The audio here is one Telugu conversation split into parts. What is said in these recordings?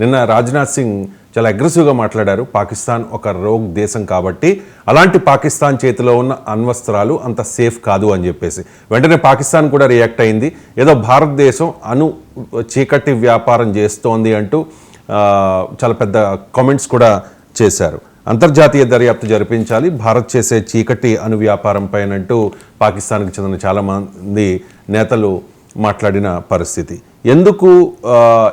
నిన్న రాజ్నాథ్ సింగ్ చాలా అగ్రెసివ్గా మాట్లాడారు. పాకిస్తాన్ ఒక రోగ్ దేశం కాబట్టి అలాంటి పాకిస్తాన్ చేతిలో ఉన్న అణ్వస్త్రాలు అంత సేఫ్ కాదు అని చెప్పేసి. వెంటనే పాకిస్తాన్ కూడా రియాక్ట్ అయింది. ఏదో భారతదేశం అణు చీకటి వ్యాపారం చేస్తోంది అంటూ చాలా పెద్ద కామెంట్స్ కూడా చేశారు. అంతర్జాతీయ దర్యాప్తు జరిపించాలి. భారత్ చేసే చీకటి అణు వ్యాపారం పైనంటూ పాకిస్తాన్కి చెందిన చాలామంది నేతలు మాట్లాడిన పరిస్థితి. ఎందుకు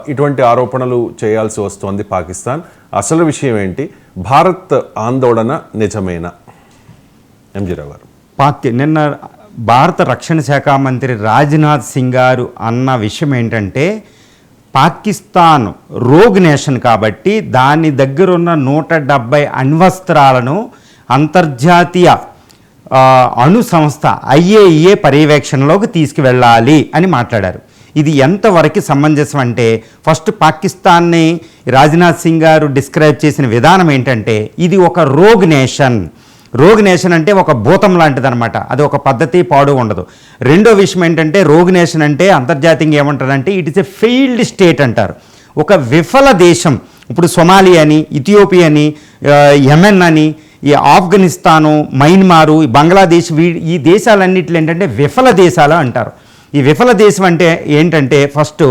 ఇటువంటి ఆరోపణలు చేయాల్సి వస్తోంది పాకిస్తాన్? అసలు విషయం ఏంటి? భారత్ ఆందోళన నిజమేనా? ఎంజీరావు గారు. పాకి నిన్న భారత రక్షణ శాఖ మంత్రి రాజ్నాథ్ సింగ్ గారు అన్న విషయం ఏంటంటే పాకిస్తాన్ రోగ్ నేషన్ కాబట్టి దాని దగ్గరున్న నూట డెబ్బై అణ్వస్త్రాలను అంతర్జాతీయ అణు సంస్థ ఐఏఈఏ పర్యవేక్షణలోకి తీసుకువెళ్ళాలి అని మాట్లాడారు. ఇది ఎంతవరకు సమంజసం అంటే ఫస్ట్ పాకిస్తాన్ని రాజ్నాథ్ సింగ్ గారు డిస్క్రైబ్ చేసిన విధానం ఏంటంటే ఇది ఒక రోగ్ నేషన్. రోగ్ నేషన్ అంటే ఒక భూతం లాంటిదనమాట అది ఒక పద్ధతి పాడు ఉండదు. రెండో విషయం ఏంటంటే రోగ్ నేషన్ అంటే అంతర్జాతీయంగా ఏమంటారంటే it is a failed state అంటారు. ఒక విఫల దేశం. ఇప్పుడు సొమాలియా అని ఇథియోపియా అని యమెన్ యెమెన్ అని ఈ ఆఫ్ఘనిస్తాను మయన్మారు ఈ బంగ్లాదేశ్ వీ ఈ దేశాలన్నింటిలో ఏంటంటే విఫల దేశాలు అంటారు. ఈ విఫల దేశం అంటే ఏంటంటే ఫస్ట్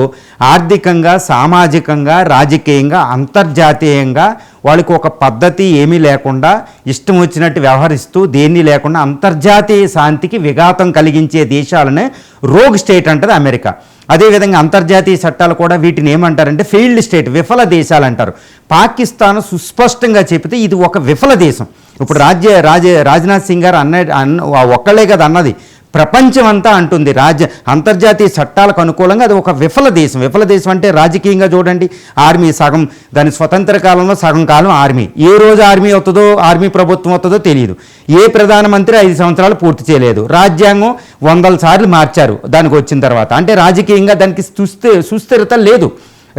ఆర్థికంగా సామాజికంగా రాజకీయంగా అంతర్జాతీయంగా వాళ్ళకి ఒక పద్ధతి ఏమీ లేకుండా ఇష్టం వచ్చినట్టు వ్యవహరిస్తూ దేన్ని లేకుండా అంతర్జాతీయ శాంతికి విఘాతం కలిగించే దేశాలనే రోగ్ స్టేట్ అంటది అమెరికా. అదేవిధంగా అంతర్జాతీయ చట్టాలు కూడా వీటిని ఏమంటారంటే ఫెయిల్డ్ స్టేట్ విఫల దేశాలు అంటారు. పాకిస్తాన్ సుస్పష్టంగా చెబితే ఇది ఒక విఫల దేశం. ఇప్పుడు రాజ్య రాజ రాజ్నాథ్ సింగ్ గారు అన్న అన్న ఒక్కళ్ళే కదా అన్నది. ప్రపంచం అంతా అంటుంది. రాజ్య అంతర్జాతీయ చట్టాలకు అనుకూలంగా అది ఒక విఫల దేశం. విఫల దేశం అంటే రాజకీయంగా చూడండి. ఆర్మీ సగం దాని స్వతంత్ర కాలంలో సగం కాలం ఆర్మీ. ఏ రోజు ఆర్మీ అవుతుందో ఆర్మీ ప్రభుత్వం అవుతుందో తెలియదు. ఏ ప్రధానమంత్రి ఐదు సంవత్సరాలు పూర్తి చేయలేదు. రాజ్యాంగం వందల సార్లు మార్చారు దానికి వచ్చిన తర్వాత. అంటే రాజకీయంగా దానికి సుస్థి సుస్థిరత లేదు.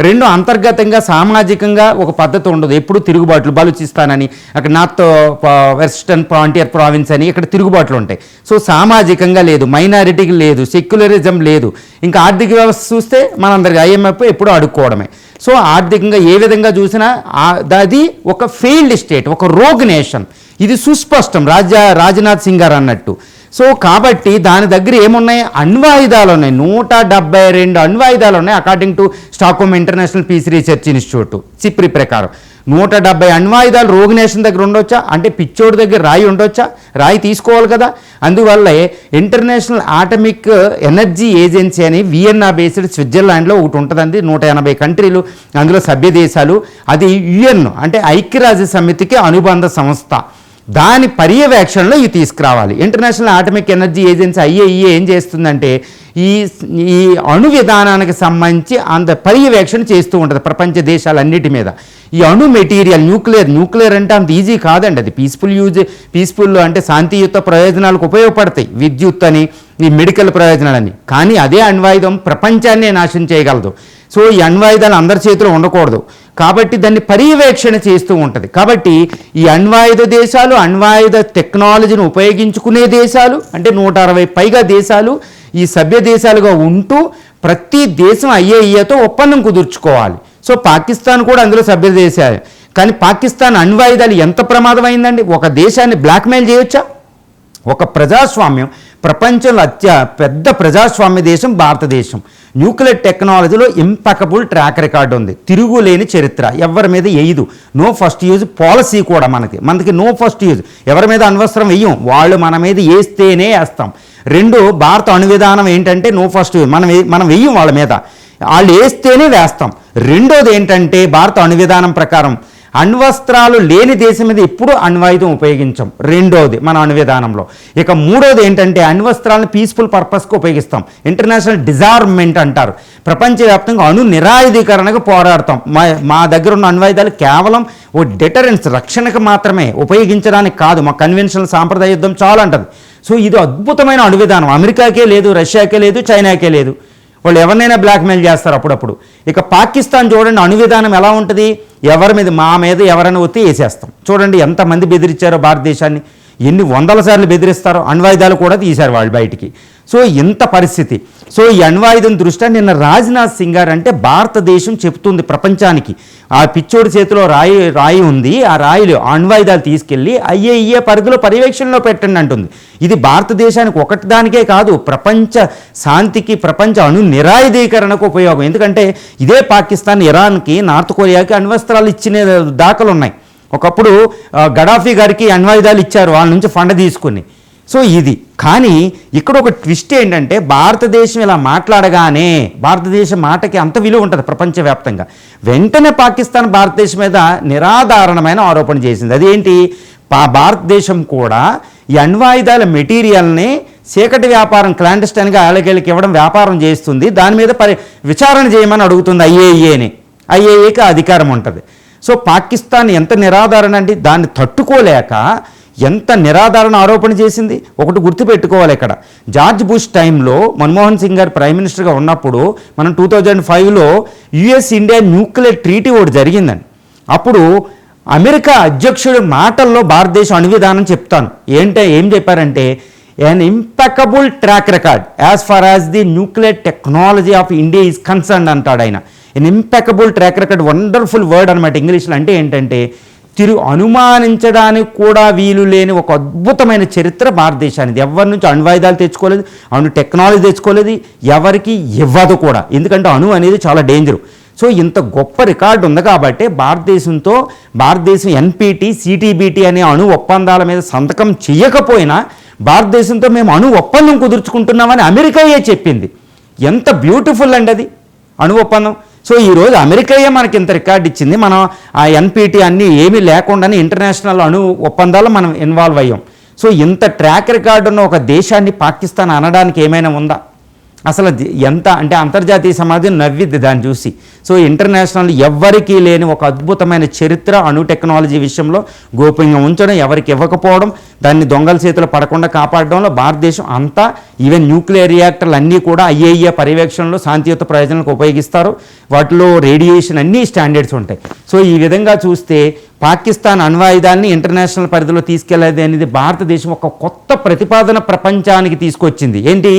రెండు అంతర్గతంగా సామాజికంగా ఒక పద్ధతి ఉండదు. ఎప్పుడు తిరుగుబాట్లు బలుచిస్తానని అక్కడ నార్త్ వెస్టర్న్ ఫ్రాంటియర్ ప్రావిన్స్ అని ఇక్కడ తిరుగుబాట్లు ఉంటాయి. సో సామాజికంగా లేదు మైనారిటీకి లేదు సెక్యులరిజం లేదు. ఇంకా ఆర్థిక వ్యవస్థ చూస్తే మనందరికి ఐఎంఎఫ్ ఎప్పుడూ అడుక్కోవడమే. సో ఆర్థికంగా ఏ విధంగా చూసినా అది ఒక ఫెయిల్డ్ స్టేట్ ఒక రోగ్ నేషన్. ఇది సుస్పష్టం. రాజా రాజ్నాథ్ సింగ్ గారు అన్నట్టు. సో కాబట్టి దాని దగ్గర ఏమున్నాయి? అణ్వాయుధాలు ఉన్నాయి నూట డెబ్బై రెండు అణ్వాయుధాలు ఉన్నాయి according to Stockholm International Peace Research Institute SIPRI ప్రకారం. నూట డెబ్బై అణ్వాయుధాలు రోగ్ నేషన్ దగ్గర ఉండొచ్చా? అంటే పిచ్చోడి దగ్గర రాయి ఉండొచ్చా? రాయి తీసుకోవాలి కదా. అందువల్ల ఇంటర్నేషనల్ ఆటమిక్ ఎనర్జీ ఏజెన్సీ అని వియన్నా బేస్డ్ స్విట్జర్లాండ్లో ఒకటి ఉంటుందండి. నూట ఎనభై కంట్రీలు అందులో సభ్య దేశాలు అది యుఎన్ అంటే ఐక్యరాజ్య సమితికి అనుబంధ సంస్థ. దాని పర్యవేక్షణలో ఇవి తీసుకురావాలి. International Atomic Energy Agency IAEA ఏం చేస్తుందంటే ఈ ఈ అణు విధానానికి సంబంధించి అంత పర్యవేక్షణ చేస్తూ ఉంటుంది ప్రపంచ దేశాలన్నిటి మీద. ఈ అణు మెటీరియల్ న్యూక్లియర్ న్యూక్లియర్ అంటే అంత ఈజీ కాదండి అది. పీస్ఫుల్ యూజ్ పీస్ఫుల్ అంటే శాంతియుత ప్రయోజనాలకు ఉపయోగపడతాయి. విద్యుత్ అని ఈ మెడికల్ ప్రయోజనాలని. కానీ అదే అణ్వాయుధం ప్రపంచాన్నే నాశనం చేయగలదు. సో ఈ అణ్వాయుధాలు అందరి చేతిలో ఉండకూడదు. కాబట్టి దాన్ని పర్యవేక్షణ చేస్తూ ఉంటుంది. కాబట్టి ఈ అణ్వాయుధ దేశాలు అణ్వాయుధ టెక్నాలజీని ఉపయోగించుకునే దేశాలు అంటే నూట అరవై పైగా దేశాలు ఈ సభ్య దేశాలుగా ఉంటూ ప్రతి దేశం ఐఏఈఏతో ఒప్పందం కుదుర్చుకోవాలి. సో పాకిస్తాన్ కూడా అందులో సభ్య దేశాలు కానీ పాకిస్తాన్ అణ్వాయుధాలు ఎంత ప్రమాదమైందండి? ఒక దేశాన్ని బ్లాక్మెయిల్ చేయొచ్చా? ఒక ప్రజాస్వామ్యం ప్రపంచంలో అత్య పెద్ద ప్రజాస్వామ్య దేశం భారతదేశం. న్యూక్లియర్ టెక్నాలజీలో ఇంపకబుల్ ట్రాక్ రికార్డు ఉంది. తిరుగులేని చరిత్ర. ఎవరి మీద వేయదు నో ఫస్ట్ యూజ్ పాలసీ కూడా మనకి. మనకి నో ఫస్ట్ యూజ్. ఎవరి మీద అనవసరం వేయం వాళ్ళు మన మీద వేస్తేనే వేస్తాం రెండు భారత అణువిధానం ఏంటంటే నో ఫస్ట్ యూజ్. మనం మనం వెయ్యం వాళ్ళ మీద. వాళ్ళు వేస్తేనే వేస్తాం. రెండోది ఏంటంటే భారత అణువిధానం ప్రకారం అణ్వస్త్రాలు లేని దేశం మీద ఇప్పుడు అణ్వాయుధం ఉపయోగించం. రెండోది మన అణువిధానంలో ఇక మూడోది ఏంటంటే అణ్వస్త్రాలను పీస్ఫుల్ పర్పస్కి ఉపయోగిస్తాం. ఇంటర్నేషనల్ డిజార్మెంట్ అంటారు. ప్రపంచవ్యాప్తంగా అణు నిరాయుధీకరణకు పోరాడతాం. మా మా దగ్గర ఉన్న అణ్వాయుధాలు కేవలం ఓ డిటరెన్స్ రక్షణకు మాత్రమే ఉపయోగించడానికి కాదు. మా కన్వెన్షనల్ సాంప్రదాయ యుద్ధం చాలా అంటది సో ఇది అద్భుతమైన అణువిధానం అమెరికాకే లేదు రష్యాకే లేదు చైనాకే లేదు. వాళ్ళు ఎవరినైనా బ్లాక్మెయిల్ చేస్తారు అప్పుడప్పుడు. ఇక పాకిస్తాన్ చూడండి అణువిధానం ఎలా ఉంటుంది? ఎవరి మీద మా మీద ఎవరైనా ఒత్తి వేసేస్తాం. చూడండి ఎంతమంది బెదిరించారో భారతదేశాన్ని. ఎన్ని వందల సార్లు బెదిరిస్తారో అణ్వాయుధాలు కూడా తీశారు వాళ్ళు బయటికి. సో ఇంత పరిస్థితి. సో ఈ అణ్వాయుధం దృష్ట్యా నిన్న రాజ్నాథ్ సింగ్ గారు అంటే భారతదేశం చెప్తుంది ప్రపంచానికి. ఆ పిచ్చోడి చేతిలో రాయి రాయి ఉంది. ఆ రాయిలు అణ్వాయుధాలు తీసుకెళ్ళి ఐఏఈఏ పరిధిలో పర్యవేక్షణలో పెట్టండి అంటుంది. ఇది భారతదేశానికి ఒకటి దానికే కాదు ప్రపంచ శాంతికి ప్రపంచ అణు నిరాయుధీకరణకు ఉపయోగం. ఎందుకంటే ఇదే పాకిస్తాన్ ఇరాన్కి నార్త్ కొరియాకి అణ్వస్త్రాలు ఇచ్చిన దాఖలు ఉన్నాయి. ఒకప్పుడు గడాఫీ గారికి అణ్వాయుధాలు ఇచ్చారు వాళ్ళ నుంచి ఫండ్ తీసుకుని. సో ఇది. కానీ ఇక్కడ ఒక ట్విస్ట్ ఏంటంటే భారతదేశం ఇలా మాట్లాడగానే భారతదేశం మాటకి అంత విలువ ఉంటుంది ప్రపంచవ్యాప్తంగా. వెంటనే పాకిస్తాన్ భారతదేశం మీద నిరాధారణమైన ఆరోపణ చేసింది. అదేంటి? పా భారతదేశం కూడా ఈ అణ్వాయుధాల మెటీరియల్ని చీకటి వ్యాపారం క్లాండస్టైన్గా ఆలకేళ్ళకి ఇవ్వడం వ్యాపారం చేస్తుంది. దాని మీద పరి విచారణ చేయమని అడుగుతుంది ఐఏఏని ఐఏఏకి అధికారం ఉంటుంది. సో పాకిస్తాన్ ఎంత నిరాధారణ అంటే దాన్ని తట్టుకోలేక ఎంత నిరాధారణ ఆరోపణ చేసింది? ఒకటి గుర్తుపెట్టుకోవాలి ఇక్కడ. జార్జ్ బుష్ టైంలో మన్మోహన్ సింగ్ గారు ప్రైమ్ మినిస్టర్గా ఉన్నప్పుడు మనం టూ థౌజండ్ ఫైవ్లో యుఎస్ ఇండియా న్యూక్లియర్ ట్రీటీ ఒకటి జరిగిందని. అప్పుడు అమెరికా అధ్యక్షుడి మాటల్లో భారతదేశం అణువిధానం చెప్తాను. ఏంటంటే ఏం చెప్పారంటే an impeccable track record as far as the nuclear technology of India is concerned అంటాడు ఆయన. An impeccable track record wonderful word అనమాట ఇంగ్లీష్లో. అంటే ఏంటంటే తిరు అనుమానించడానికి కూడా వీలు లేని ఒక అద్భుతమైన చరిత్ర భారతదేశానికి ఎవరి నుంచి అణ్వాయుధాలు తెచ్చుకోలేదు అణు టెక్నాలజీ తెచ్చుకోలేదు ఎవరికి ఇవ్వదు కూడా. ఎందుకంటే అణు అనేది చాలా డేంజర్. సో ఇంత గొప్ప రికార్డు ఉంది కాబట్టి భారతదేశంతో భారతదేశం ఎన్పిటి సిటీబీటీ అనే అణు ఒప్పందాల మీద సంతకం చేయకపోయినా భారతదేశంతో మేము అణు ఒప్పందం కుదుర్చుకుంటున్నామని అమెరికాయే చెప్పింది. ఎంత బ్యూటిఫుల్ అండి అది అణు ఒప్పందం. సో ఈరోజు అమెరికాయే మనకి ఇంత రికార్డు ఇచ్చింది. మనం ఆ ఎన్పిటి అన్నీ ఏమీ లేకుండానే ఇంటర్నేషనల్ అణు ఒప్పందాలు మనం ఇన్వాల్వ్ అయ్యాం. సో ఇంత ట్రాక్ రికార్డు ఉన్న ఒక దేశాన్ని పాకిస్తాన్ అనడానికి ఏమైనా ఉందా? అసలు ఎంత అంటే అంతర్జాతీయ సమాజం నవ్విద్ది దాన్ని చూసి. సో ఇంటర్నేషనల్ ఎవ్వరికీ లేని ఒక అద్భుతమైన చరిత్ర అణు టెక్నాలజీ విషయంలో గోప్యంగా ఉంచడం ఎవరికి ఇవ్వకపోవడం దాన్ని దొంగల చేతిలో పడకుండా కాపాడడంలో భారతదేశం అంతా ఈవెన్ న్యూక్లియర్ రియాక్టర్లు అన్నీ కూడా ఐఏఏ పర్యవేక్షణలో శాంతియుత ప్రయోజనాలకు ఉపయోగిస్తారు. వాటిలో రేడియేషన్ అన్నీ స్టాండర్డ్స్ ఉంటాయి. సో ఈ విధంగా చూస్తే పాకిస్తాన్ అణ్వాయుధాన్ని ఇంటర్నేషనల్ పరిధిలో తీసుకెళ్ళేది అనేది భారతదేశం ఒక కొత్త ప్రతిపాదన ప్రపంచానికి తీసుకొచ్చింది. ఏంటి?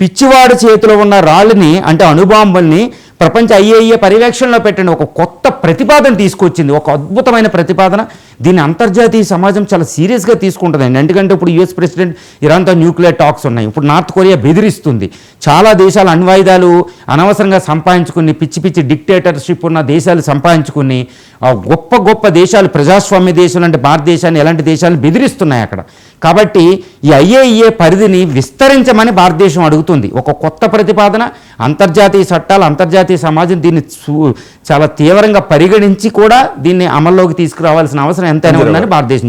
పిచ్చివాడు చేతిలో ఉన్న రాళ్ళని అంటే అణుబాంబుల్ని ప్రపంచ ఐఏఏ పర్యవేక్షణలో పెట్టండి ఒక కొత్త ప్రతిపాదన తీసుకొచ్చింది. ఒక అద్భుతమైన ప్రతిపాదన. దీన్ని అంతర్జాతీయ సమాజం చాలా సీరియస్గా తీసుకుంటుందండి. ఎందుకంటే ఇప్పుడు యుఎస్ ప్రెసిడెంట్ ఇరాన్తో న్యూక్లియర్ టాక్స్ ఉన్నాయి. ఇప్పుడు నార్త్ కొరియా బెదిరిస్తుంది. చాలా దేశాలు అణ్వాయుధాలు అనవసరంగా సంపాదించుకుని పిచ్చి పిచ్చి డిక్టేటర్షిప్ ఉన్న దేశాలు సంపాదించుకుని గొప్ప గొప్ప దేశాలు ప్రజాస్వామ్య దేశాలు అంటే భారతదేశాన్ని ఎలాంటి దేశాలు బెదిరిస్తున్నాయి అక్కడ. కాబట్టి ఈ ఐఏఈఏ పరిధిని విస్తరించమని భారతదేశం అడుగుతుంది. ఒక కొత్త ప్రతిపాదన అంతర్జాతీయ చట్టాలు అంతర్జాతీయ సమాజం దీన్ని చాలా తీవ్రంగా పరిగణించి కూడా దీన్ని అమల్లోకి తీసుకురావాల్సిన అవసరం ఎంతైనా ఉందని భారతదేశం